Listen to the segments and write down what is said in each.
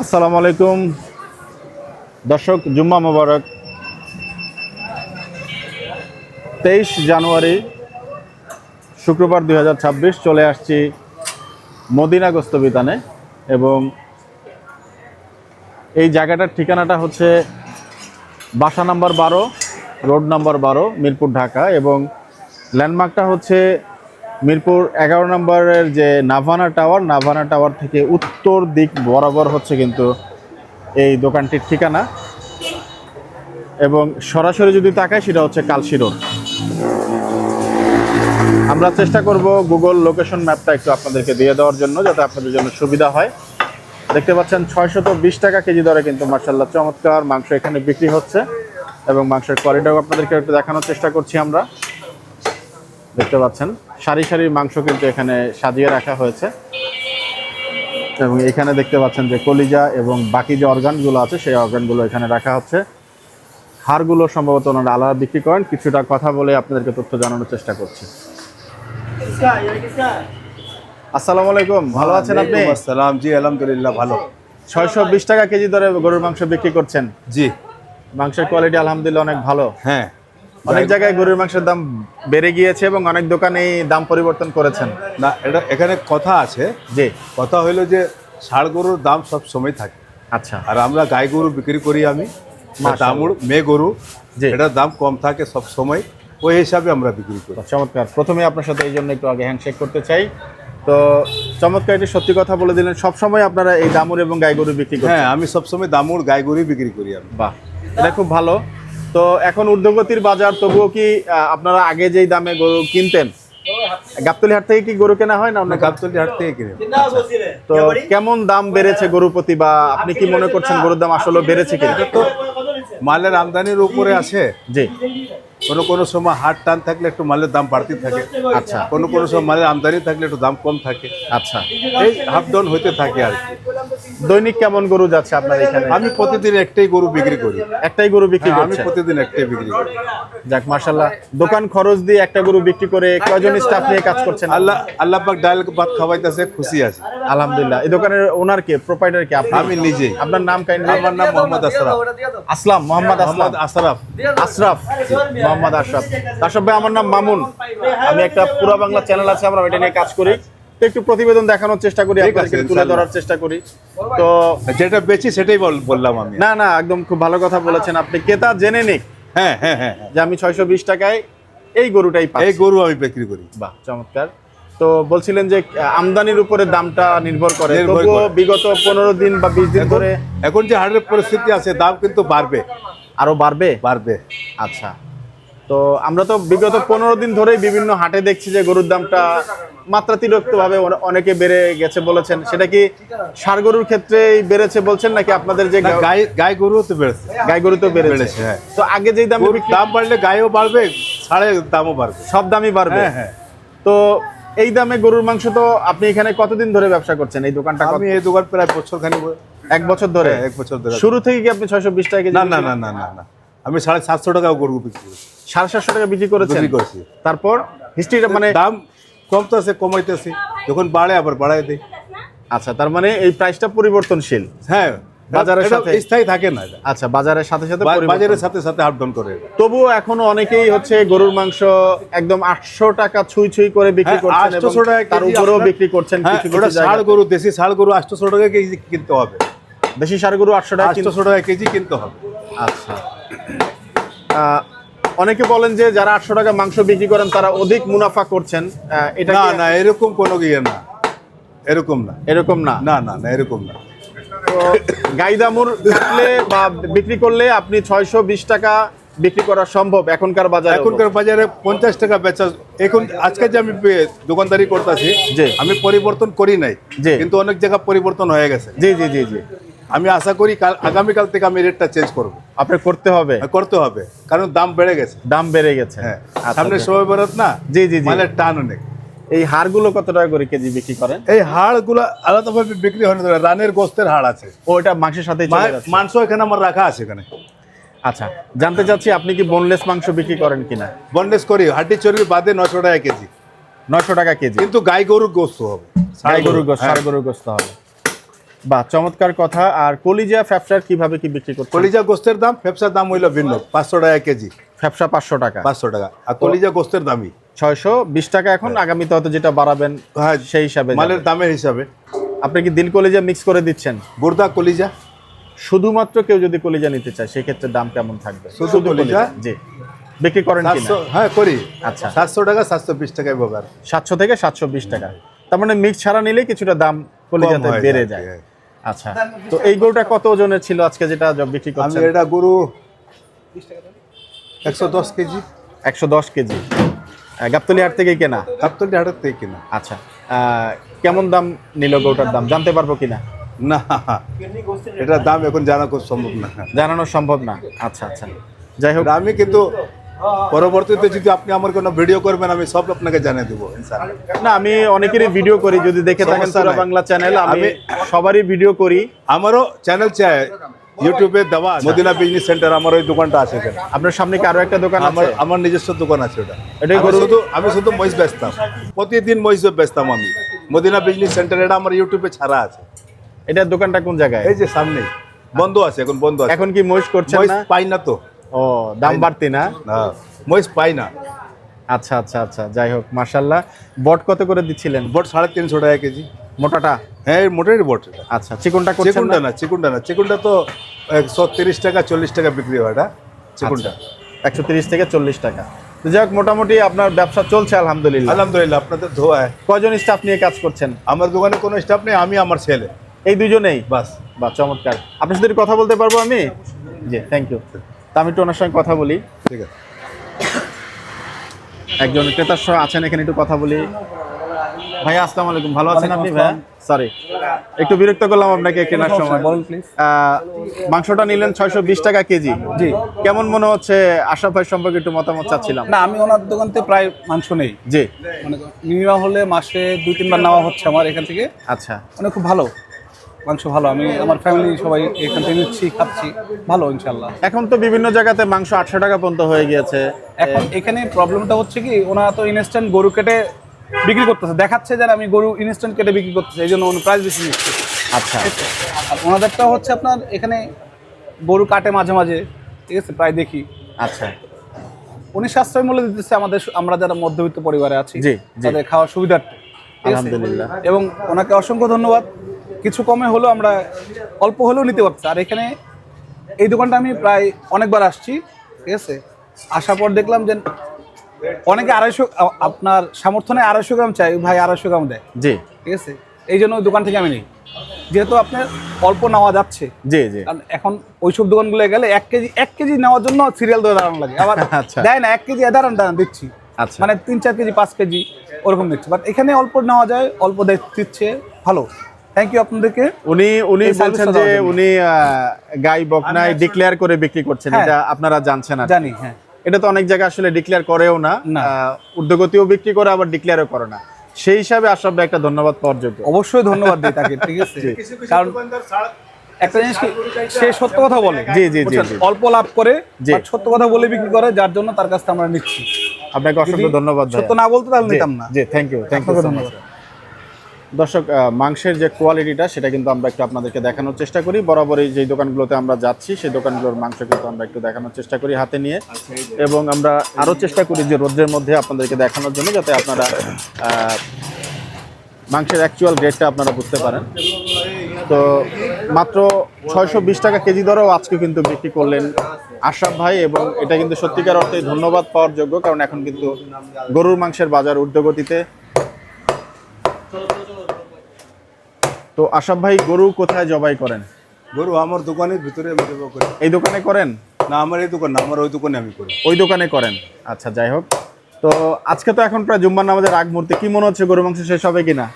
আসসালামু আলাইকুম। দর্শক, জুম্মা মোবারক। তেইশ জানুয়ারি, শুক্রবার দু হাজার ছাব্বিশ চলে আসছি মদিনা গোস্তবিতানে এবং এই জায়গাটার ঠিকানাটা হচ্ছে বাসা নাম্বার বারো, রোড নাম্বার বারো, মিরপুর, ঢাকা এবং ল্যান্ডমার্কটা হচ্ছে মিরপুর এগারো নম্বরের যে নাভানা টাওয়ার নাভানা টাওয়ার থেকে উত্তর দিক বরাবর হচ্ছে কিন্তু এই দোকানটির ঠিকানা। এবং সরাসরি যদি তাকায় সেটা হচ্ছে কালশি রোড। আমরা চেষ্টা করব গুগল লোকেশন ম্যাপটা একটু আপনাদেরকে দিয়ে দেওয়ার জন্য, যাতে আপনাদের জন্য সুবিধা হয়। দেখতে পাচ্ছেন ছয়শত বিশ টাকা কেজি দরে কিন্তু মার্শাল্লাহ চমৎকার মাংস এখানে বিক্রি হচ্ছে। এবং মাংসের কোয়ালিটিও আপনাদেরকে একটু দেখানোর চেষ্টা করছি আমরা। দেখতে পাচ্ছেন। সারি সারি মাংস কিন্তু এখানে সাজিয়ে রাখা হয়েছে। এবং এখানে দেখতে পাচ্ছেন যে কলিজা এবং বাকি যে অর্গানগুলো আছে সেই অর্গানগুলো এখানে রাখা হচ্ছে। হাড়গুলো সম্ভবত ওনারা আলাদা বিক্রি করেন। কিছুটা কথা বলে আপনাদেরকে তথ্য জানানোর চেষ্টা করছি। আসসালামু আলাইকুম। ভালো আছেন আপনি? আসসালাম। জি আলহামদুলিল্লাহ ভালো। ছয়শো বিশ টাকা কেজি দরে গরুর মাংস বিক্রি করছেন। জি। মাংসের কোয়ালিটি আলহামদুলিল্লাহ অনেক ভালো। হ্যাঁ। অনেক জায়গায় গরুর মাংসের দাম বেড়ে গিয়েছে এবং অনেক দোকানেই দাম পরিবর্তন করেছেন। না এটা এখানে কথা আছে। যে কথা হলো যে ষাড় গরুর দাম সব সময় থাকে। আচ্ছা। আর আমরা গাই গরু বিক্রি করি আমি। দামুর মেয়ে গরু জি। এটার দাম কম থাকে সব সময়। ওই হিসাবে আমরা বিক্রি করি। চমৎকার। প্রথমে আপনার সাথে এই জন্য একটু আগে হ্যান্ডশেক করতে চাই। তো চমৎকার এটি সত্যি কথা বলে দিলেন সব সময় আপনারা এই দামুর এবং গাই গরু বিক্রি করছেন। হ্যাঁ আমি সবসময় দামুর গাই গরুই বিক্রি করি আমি। বাহ এটা খুব ভালো। তো এখন ঊর্ধ্বগতির বাজার তবুও কি আপনারা আগে যেই দামে গরু কিনতেন গাবতলি হাট থেকে কি গরু কেনা হয় না অন্য গাবতলি হাট থেকে কিনে। তো কেমন দাম বেড়েছে গরু প্রতি বা আপনি কি মনে করছেন গরুর দাম আসলে বেড়েছে কিনা? তো মালের আমদানির উপরে আছে। জি। কোনো কোনো সময় হাট টান থাকলে একটু মালের দাম বাড়তে থাকে। আচ্ছা। কোনো কোনো সময় মালের আমদানি থাকলে একটু দাম কম থাকে। আচ্ছা। এই হাফ ডাউন হইতে থাকে আর কি। দৈনিক কেমন গরু যাচ্ছে আপনার এখানে? আমি প্রতিদিন একটাই গরু বিক্রি করি। একটাই গরু বিক্রি হ্যাঁ, আমি প্রতিদিন একটাই বিক্রি করি। যাক মার্শাল্লাহ দোকান খরচ দিয়ে একটা গরু বিক্রি করে কয়জন স্টাফ নিয়ে কাজ করছেন? আল্লাহ আল্লাহ পাক ডাল ভাত খাওয়াইতেছে খুশি আছে। আলহামদুলিল্লাহ। এই দোকানের ওনার কে প্রোপাইটার কে? আপনি? আমি নিজেই আপনার নাম কাইন্ডলি আমার নাম? মোহাম্মদ আসরাফ আসলাম মোহাম্মদ আসলাম। আশরাফ। আশরাফ। মোহাম্মদ আশরাফ। আশরাফ ভাই আমার নাম মামুন। আমি একটা পুরো বাংলা চ্যানেল আছে আমরা ওইটা নিয়ে কাজ করি। একটু প্রতিবেদন দেখানোর চেষ্টা করি আপনাদেরকে তুলে ধরার চেষ্টা করি। তো যেটা বেচি সেটাই বললাম আমি। না না একদম খুব ভালো কথা বলেছেন আপনি। ক্রেতা জেনে নিক হ্যাঁ হ্যাঁ হ্যাঁ হ্যাঁ। যে আমি ছয়শো বিশ টাকায় এই গরুটাই পাই এই গরু আমি বিক্রি করি। বাহ চমৎকার। তো বলছিলেন যে আমদানির উপরে দামটা নির্ভর করে। তবুও বিগত পনেরো দিন বা বিশ দিন ধরে এখন যে হাটের পরিস্থিতি আছে দাম কিন্তু বাড়বে। আরও বাড়বে? বাড়বে। আচ্ছা। তো আমরা তো বিগত পনেরো দিন ধরেই বিভিন্ন হাটে দেখছি যে গরুর দামটা মাত্রাতিরিক্ত ভাবে অনেকে বেড়ে গেছে বলেছেন। সেটা কি সার গরুর ক্ষেত্রেই বেড়েছে বলছেন নাকি আপনাদের যে গাই গাই গরু তো বেড়েছে। গাই গরু তো বেড়েছে হ্যাঁ। তো আগে যেই দামে দাম বাড়লে গায়েও বাড়বে ছাড়ে দামও বাড়বে। সব দামই বাড়বে। হ্যাঁ হ্যাঁ। তো এই দামে গরুর মাংস তো আপনি এখানে কতদিন ধরে ব্যবসা করছেন? এই দোকানটা আমি এই দোকান প্রায় বছর খানি এক বছর ধরে? এক বছর ধরে। শুরু থেকে কি আপনি ছয়শো বিশ টাকা না না না না না। আমি সাড়ে সাতশো টাকা গরু বিক্রি করি সাড়ে সাতশো টাকা বিক্রি করেছেন? বিক্রি করছি। তারপর হিস্ট্রিটা মানে দাম কমতেছে কমাইতেছি। যখন বাড়ে আবার বাড়াই দিই। আচ্ছা তার মানে এই প্রাইসটা পরিবর্তনশীল? হ্যাঁ। বাজারের সাথে- স্থায়ী থাকে না আচ্ছা বাজারের সাথে সাথে বাজারের সাথে সাথে আপ ডাউন করে। তবুও এখনও অনেকেই হচ্ছে গরুর মাংস একদম আটশো টাকা ছুঁই ছুঁই করে বিক্রি হ্যাঁ, করছেন 800 টাকা তার উপরেও বিক্রি করছেন হ্যাঁ ষাড় গরু দেশি ষাড় গরু আটশোশো টাকা কেজি কিনতে হবে। দেশি সার গরু আটশো টাকা কিনতে- টাকা কেজি কিনতে হবে। আচ্ছা। অনেকে বলেন যে যারা আটশো টাকা মাংস বিক্রি করেন তারা অধিক মুনাফা করছেন। এটা না না এরকম কোনো ইয়ে না। এরকম না। এরকম না? না না না এরকম না। তো গাই দামুর কাটলে বা বিক্রি করলে আপনি ছয়শো বিশ টাকা বিক্রি করা সম্ভব এখনকার বাজারে? এখনকার বাজারে পঞ্চাশ টাকা বেচা এখন আজকে যে আমি দোকানদারি করতেছি জি। আমি পরিবর্তন করি নাই যে কিন্তু অনেক জায়গা পরিবর্তন হয়ে গেছে। জি জি জি জি। আমি আশা করি কাল আগামীকাল থেকে আমি রেটটা চেঞ্জ করব। আপনার করতে হবে। করতে হবে। কারণ দাম বেড়ে গেছে। দাম বেড়ে গেছে। হ্যাঁ আচ্ছা, সামনে আচ্ছা। সময় বেরোত না? জি, জি, জি। মানে টান অনেক। এই হাড়গুলো কত টাকা করে কেজি বিক্রি করেন? এই হাড়গুলো আলাদাভাবে বিক্রি হয় না রানের গোস্তের হাড় আছে। ও এটা মাংসের সাথে মাংস এখানে আমার রাখা আছে এখানে। আচ্ছা জানতে চাচ্ছি আপনি কি বোনলেস মাংস বিক্রি করেন কিনা? বন্ডেজ করি হাড্ডি চর্বি বাদে নশো টাকা কেজি। নয়শো টাকা কেজি। কিন্তু গাই গরুর গোস্ত হবে। গাই গরুর গোস্ত হ্যাঁ। গরুর গোস্ত হবে। বা চমৎকার কথা আর কলিজা ফ্যাপসার কীভাবে কি বিক্রি করছেন? কলিজা গোস্তের দাম ফেপসার দাম হইল ভিন্ন পাঁচশো টাকা কেজি। ফ্যাপসা পাঁচশো টাকা। পাঁচশো টাকা। আর কলিজা গোস্তের দামই। ছয়শো বিশ টাকা এখন আগামীতে হয়তো যেটা বাড়াবেন হ্যাঁ সেই হিসাবে মালের দামের হিসাবে। আপনি কি দিল কলিজা মিক্স করে দিচ্ছেন? বুর্দা কলিজা। শুধুমাত্র কেউ যদি কলিজা নিতে চায় সেক্ষেত্রে দাম কেমন থাকবে? শুধু কলিজা? জি। বিক্রি করেন হ্যাঁ করি। আচ্ছা। সাতশো টাকা সাতশো বিশ টাকায় ব্যবহার সাতশো থেকে সাতশো বিশ টাকা। তার মানে মিক্স ছাড়া নিলে কিছুটা দাম কলিজাতে বেড়ে যায়, যায়। হ্যাঁ। আচ্ছা। তো এই গরুটা কত ওজনের ছিল আজকে যেটা বিক্রি আমি এটা গরু একশো দশ কেজি। একশো দশ কেজি। আহ, হাট থেকে কেনা? গাবতলি হাটের থেকে কিনা। আচ্ছা। কেমন দাম নিল গরুটার দাম? জানতে পারব কিনা? না এটার দাম এখন জানা খুব সম্ভব না। জানানো সম্ভব না। আচ্ছা আচ্ছা। যাই হোক। আমি কিন্তু পরবর্তীতে যদি আপনি আমার কোনো ভিডিও করবেন আমি সব আপনাকে জানিয়ে দেবো না আমি অনেকেরই ভিডিও করি যদি দেখে থাকেন সুরা। বাংলা চ্যানেল আমি সবারই ভিডিও করি। আমারও চ্যানেল চাই ইউটিউবে দেওয়া মদিনা বিজনেস সেন্টার আমার ওই দোকানটা আছে এখানে। আপনার সামনে কি আরও একটা দোকান আমার আমার নিজস্ব দোকান আছে ওটা। এটাই শুধু আমি শুধু মহিষ বেচতাম। প্রতিদিন মহিষ বেচতাম আমি। মদিনা বিজনেস সেন্টার এটা আমার ইউটিউবে ছাড়া আছে। এটা দোকানটা কোন জায়গায়? এই যে সামনে বন্ধ আছে এখন বন্ধ আছে। এখন কি মহিষ করছে না? পাই না তো। ও দাম বাড়তি না? মহিষ পাই না আচ্ছা আচ্ছা আচ্ছা যাই হোক মার্শাল্লাহ বট কত করে দিচ্ছিলেন? বট সাড়ে তিনশো টাকা কেজি। মোটাটা? হ্যাঁ মোটাই বট আচ্ছা চিকনটা চিকুনটা না চিকুনটা না। চিকুনটা তো একশো তিরিশ টাকা চল্লিশ টাকা বিক্রি হয় এটা চিকুনটা। একশো তিরিশ থেকে চল্লিশ টাকা। হোক মোটামুটি আপনার ব্যবসা চলছে আলহামদুলিল্লাহ। আলহামদুলিল্লাহ আপনাদের ধোয়ায় কয়জন স্টাফ নিয়ে কাজ করছেন? আমার দোকানে কোনো স্টাফ নেই আমি আমার ছেলে। এই দুজনেই বাস। বা চমৎকার। আপনার সাথে একটু কথা বলতে পারব আমি? জি থ্যাংক ইউ তা আমি একটু ওনার সঙ্গে কথা বলি। ঠিক আছে। একজন ক্রেতার সহ আছেন এখানে একটু কথা বলি। ভাই আসসালামু আলাইকুম। ভালো আছেন আপনি ভাই? সরি একটু বিরক্ত করলাম আপনাকে কেনার সময়। বলুন প্লিজ আহ, মাংসটা নিলেন ছয়শো বিশ টাকা কেজি। জি। কেমন মনে হচ্ছে আশরাফ ভাই সম্পর্কে একটু মতামত চাচ্ছিলাম? না আমি ওনার দোকান থেকে প্রায় মাংস নেই। জি। মানে মিনিমাম হলে মাসে দুই তিনবার নেওয়া হচ্ছে আমার এখান থেকে। আচ্ছা। মানে খুব ভালো। মাংস ভালো আমি আমার ফ্যামিলি সবাই এখান থেকে নিচ্ছি খাচ্ছি ভালো ইনশাল্লাহ এখন তো বিভিন্ন জায়গাতে মাংস আটশো টাকা পর্যন্ত হয়ে গিয়েছে। এখন এখানে প্রবলেমটা হচ্ছে কি ওনারা তো ইনস্ট্যান্ট গরু কেটে বিক্রি করতেছে। দেখাচ্ছে যে আমি গরু ইনস্ট্যান্ট কেটে বিক্রি করতেছে এই জন্য প্রাইস বেশি নিচ্ছে। আচ্ছা। আর ওনাদেরটা হচ্ছে আপনার এখানে গরু কাটে মাঝে মাঝে ঠিক আছে প্রায় দেখি। আচ্ছা। উনি সাশ্রয় মূল্য দিতেছে আমাদের আমরা যারা মধ্যবিত্ত পরিবারে আছি। তাদের খাওয়ার সুবিধার্থে আলহামদুলিল্লাহ। এবং ওনাকে অসংখ্য ধন্যবাদ। কিছু কমে হলেও আমরা অল্প হলেও নিতে পারছি আর এখানে এই দোকানটা আমি প্রায় অনেকবার আসছি ঠিক আছে? আসার পর দেখলাম যে অনেকে আড়াইশো আপনার সামর্থ্যনে আড়াইশো গ্রাম চাই ভাই আড়াইশো গ্রাম দেয়। জি। ঠিক আছে? এই জন্য ওই দোকান থেকে আমি নিই। যেহেতু আপনার অল্প নেওয়া যাচ্ছে। জি জি। এখন ওইসব দোকানগুলো গেলে এক কেজি এক কেজি নেওয়ার জন্য সিরিয়াল ধরে দাঁড়ানো লাগে। আবার আচ্ছা। দেয় না এক কেজি দাঁড়ান দাঁড়ান দিচ্ছি। আচ্ছা। মানে তিন চার কেজি পাঁচ কেজি ওরকম দিচ্ছে। বাট এখানে অল্প নেওয়া যায় অল্প দিচ্ছে ভালো। থ্যাংক ইউ আপনাদেরকে। উনি উনি বলছেন যে উনি গাই বকনায় ডিক্লেয়ার করে বিক্রি করছেন। হ্যাঁ। এটা আপনারা জানছেন না জানি হ্যাঁ। এটা তো অনেক জায়গায় আসলে ডিক্লেয়ার করেও না। ঊর্ধ্বগতিও বিক্রি করে আবার ডিক্লেয়ারও করে না। সেই হিসাবে আশরাফ ভাই একটা ধন্যবাদ পাওয়ার যোগ্য। অবশ্যই ধন্যবাদ দিই তাকে ঠিক আছে? কারণ একটা জিনিস সে সত্য কথা বলে। জি, জি, জি, অল্প লাভ করে but সত্য কথা বলে বিক্রি করে যার জন্য তার কাছ থেকে আমরা নিচ্ছি। আপনাকে অসংখ্য ধন্যবাদ সত্য না বলতো তাহলে নিতাম না। জি থ্যাংক ইউ থ্যাংক ইউ ধন্যবাদ। দর্শক মাংসের যে কোয়ালিটিটা সেটা কিন্তু আমরা একটু আপনাদেরকে দেখানোর চেষ্টা করি। বরাবরই যে দোকানগুলোতে আমরা যাচ্ছি, সেই দোকানগুলোর মাংস কিন্তু আমরা একটু দেখানোর চেষ্টা করি হাতে নিয়ে। এবং আমরা আরও চেষ্টা করি যে রোদ্রের মধ্যে আপনাদেরকে দেখানোর জন্য, যাতে আপনারা মাংসের অ্যাকচুয়াল গ্রেডটা আপনারা বুঝতে পারেন। তো মাত্র ছয়শো বিশ টাকা কেজি দরেও আজকে কিন্তু বিক্রি করলেন আশরাফ ভাই, এবং এটা কিন্তু সত্যিকার অর্থে ধন্যবাদ পাওয়ার যোগ্য, কারণ এখন কিন্তু গরুর মাংসের বাজার ঊর্ধ্বগতিতে। তো আশরাফ ভাই গরু কোথায় জবাই করেন? গরু আমার দোকানের ভিতরে আমি দেবো করি। এই দোকানে করেন? না আমার এই দোকান না আমার ওই দোকানে আমি করি। ওই দোকানে করেন? আচ্ছা যাই হোক। তো আজকে তো এখন প্রায় জুম্মার নামাজের আগ মুহূর্তে কি মনে হচ্ছে গরু মাংস শেষ হবে কিনা?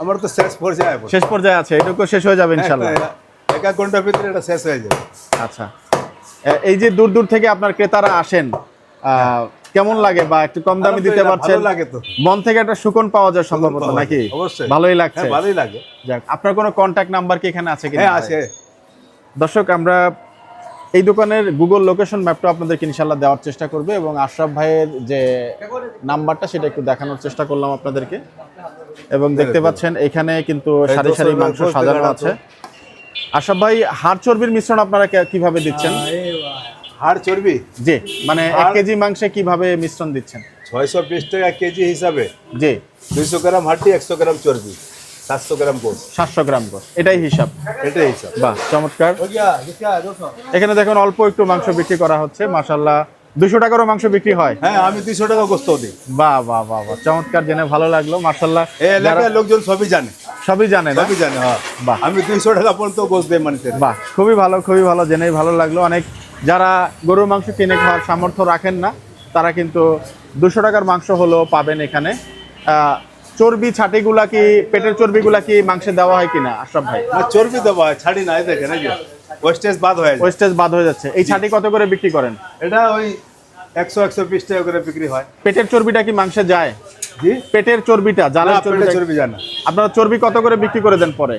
আমার তো শেষ পর্যায়ে শেষ পর্যায়ে আছে এটুকু শেষ হয়ে যাবে ইনশাল্লাহ একটা- এক এক ঘণ্টার ভিতরে এটা শেষ হয়ে যাবে। আচ্ছা। এই যে দূর দূর থেকে আপনার ক্রেতারা আসেন আহ, কেমন লাগে বা একটু কম দামে দিতে পারছেন? লাগে তো। মন থেকে একটা সুকন পাওয়া যায় সম্ভবত নাকি? অবশ্যই। ভালোই লাগছে। হ্যাঁ ভালোই লাগে। যাক আপনার কোনো কন্ট্যাক্ট নাম্বার কি এখানে আছে কি হ্যাঁ আছে। দর্শক আমরা এই দোকানের গুগল লোকেশন ম্যাপটা আপনাদেরকে ইনশাল্লাহ দেওয়ার চেষ্টা করবে এবং আশরাফ ভাইয়ের যে নাম্বারটা সেটা একটু দেখানোর চেষ্টা করলাম আপনাদেরকে। এবং দেখতে পাচ্ছেন এখানে কিন্তু সারি সারি মাংস সাজানো আছে। আশরাফ ভাই হাড় চর্বির মিশ্রণ আপনারা কীভাবে দিচ্ছেন? হাড় চর্বি? জি। মানে এক কেজি মাংসে কীভাবে মিশ্রণ দিচ্ছেন? ছয়শো বিশ টাকা কেজি হিসাবে। জি। দুইশো গ্রাম হাড্ডি একশো গ্রাম চর্বি সাতশো গ্রাম গোস সাতশো গ্রাম করে এটাই হিসাব। এটাই হিসাব। বাহ চমৎকার। এখানে দেখুন অল্প একটু মাংস বিক্রি করা হচ্ছে মাসাল্লাহ দুশো টাকারও মাংস বিক্রি হয়। হ্যাঁ আমি দুইশো টাকা গোস্ত দিই। বাহ বাহ বাহ বাহ চমৎকার জেনে ভালো লাগল মার্শাল্লাহ এই এলাকার লোকজন সবই জানে। সবই জানে না? সবই জানে হ্যাঁ। বাহ। আমি দুইশো টাকা পর্যন্ত গোস্ত দেই মানুষের বাহ খুবই ভালো খুবই ভালো জেনেই ভালো লাগল। অনেক যারা গরুর মাংস কিনে খাওয়ার সামর্থ্য রাখেন না তারা কিন্তু দুশো টাকার মাংস হলেও পাবেন এখানে। আহ, চর্বি ছাটিগুলা কি পেটের চর্বিগুলা কি মাংসে দেওয়া হয় কিনা আশরাফ ভাই? না চর্বি দেবো ছাড়ি না এই দেখেন ওয়েস্টেজ বাদ হয়ে ওয়েস্টেজ বাদ হয়ে যাচ্ছে। এই ছাটি কত করে বিক্রি করেন? এটা ওই একশো একশো বিশ টাকা করে বিক্রি হয়। পেটের চর্বিটা কি মাংসে যায়? জি? পেটের চর্বিটা না পেটে চর্বিটা চর্বি জানা আপনারা চর্বি কত করে বিক্রি করে দেন পরে?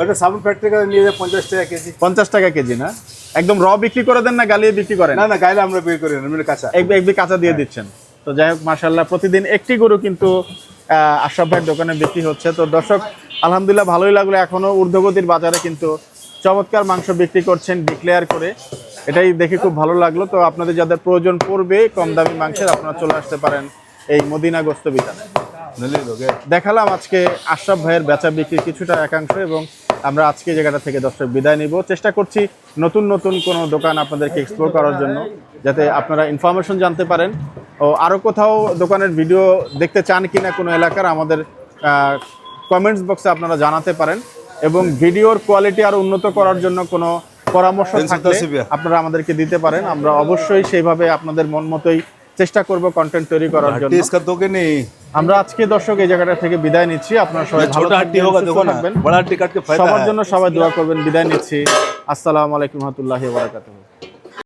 ওটা সাবুন ফ্যাক্টরি নিয়ে যায় পঞ্চাশ টাকা কেজি। পঞ্চাশ টাকা কেজি না? একদম র বিক্রি করে দেন না গালিয়ে বিক্রি করেন? না না গাইলে আমরা বিক্রি করি না মানে কাঁচা। এক এক কাঁচা দিয়ে দিচ্ছেন। তো যাই হোক মাসাল্লাহ প্রতিদিন একটি গরু কিন্তু আশরাফ ভাইয়ের দোকানে বিক্রি হচ্ছে। তো দর্শক আলহামদুলিল্লাহ ভালোই লাগল। এখনও ঊর্ধ্বগতির বাজারে কিন্তু চমৎকার মাংস বিক্রি করছেন ডিক্লেয়ার করে। এটাই দেখে খুব ভালো লাগল। তো আপনাদের যাদের প্রয়োজন পড়বে কম দামি মাংসের আপনারা চলে আসতে পারেন এই মদিনা গোস্ত বিতানে। দেখালাম আজকে আশরাফ ভাইয়ের বেচা বিক্রির কিছুটা একাংশ এবং আমরা আজকে জায়গাটা থেকে দর্শক বিদায় নিব। চেষ্টা করছি নতুন নতুন কোনো দোকান আপনাদেরকে এক্সপ্লোর করার জন্য যাতে আপনারা ইনফরমেশন জানতে পারেন। ও আরও কোথাও দোকানের ভিডিও দেখতে চান কি না কোনো এলাকার আমাদের কমেন্টস বক্সে আপনারা জানাতে পারেন। এবং ভিডিওর কোয়ালিটি আরও উন্নত করার জন্য কোনো পরামর্শ থাকলে আপনারা আমাদেরকে দিতে পারেন। আমরা অবশ্যই সেইভাবে আপনাদের মন মতোই চেষ্টা করব কন্টেন্ট তৈরি করার জন্য हड्डी इसका दोगे नहीं আমরা আজকে দর্শক এই জায়গাটা থেকে বিদায় নিচ্ছি আপনারা সবাই ভালো छोटा हड्डी থাকবেন, होगा সুস্থ देखो ना থাকবেন बड़ा हड्डी काट के फायदा সবার है জন্য সবাই দোয়া করবেন বিদায় নিচ্ছি আসসালামু আলাইকুম রহমতুল্লাহি ওয়া বারাকাতুহু